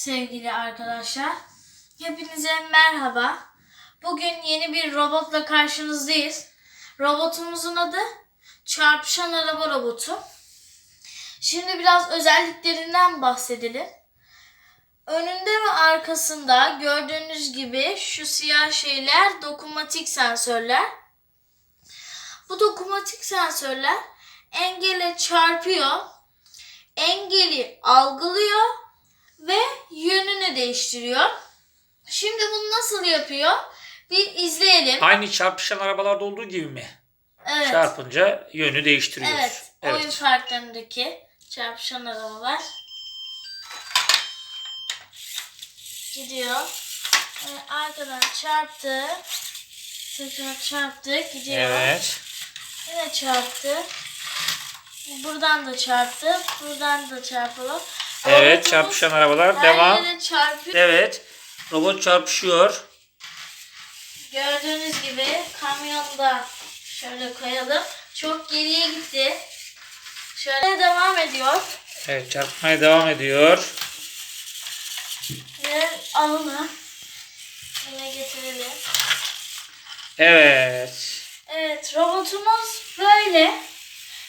sevgili arkadaşlar. Hepinize merhaba. Bugün yeni bir robotla karşınızdayız. Robotumuzun adı çarpışan araba robotu. Şimdi biraz özelliklerinden bahsedelim. Önünde ve arkasında gördüğünüz gibi şu siyah şeyler dokunmatik sensörler. Bu dokunmatik sensörler engele çarpıyor, engeli algılıyor yönünü değiştiriyor. Şimdi bunu nasıl yapıyor? Bir izleyelim. Aynı çarpışan arabalarda olduğu gibi mi? Evet. Çarpınca yönü değiştiriyoruz. Evet. Oyun parklarındaki çarpışan arabalar. Gidiyor. Evet, arkadan çarptı. Tekrar çarptı. Gidiyor. Evet. Yine çarptı. Buradan da çarptı. Buradan da çarpıyor. Evet çarpışan arabalar her devam. yere çarpıyor. Evet. Robot çarpışıyor. Gördüğünüz gibi kamyonda şöyle koyalım. Çok geriye gitti. Şöyle devam ediyor. Evet çarpmaya devam ediyor. Ve alalım. Yine getirelim. Evet. Evet robotumuz böyle.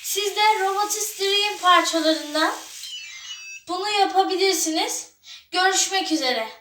Siz de Robotis Dream parçalarından bunu yapabilirsiniz. Görüşmek üzere.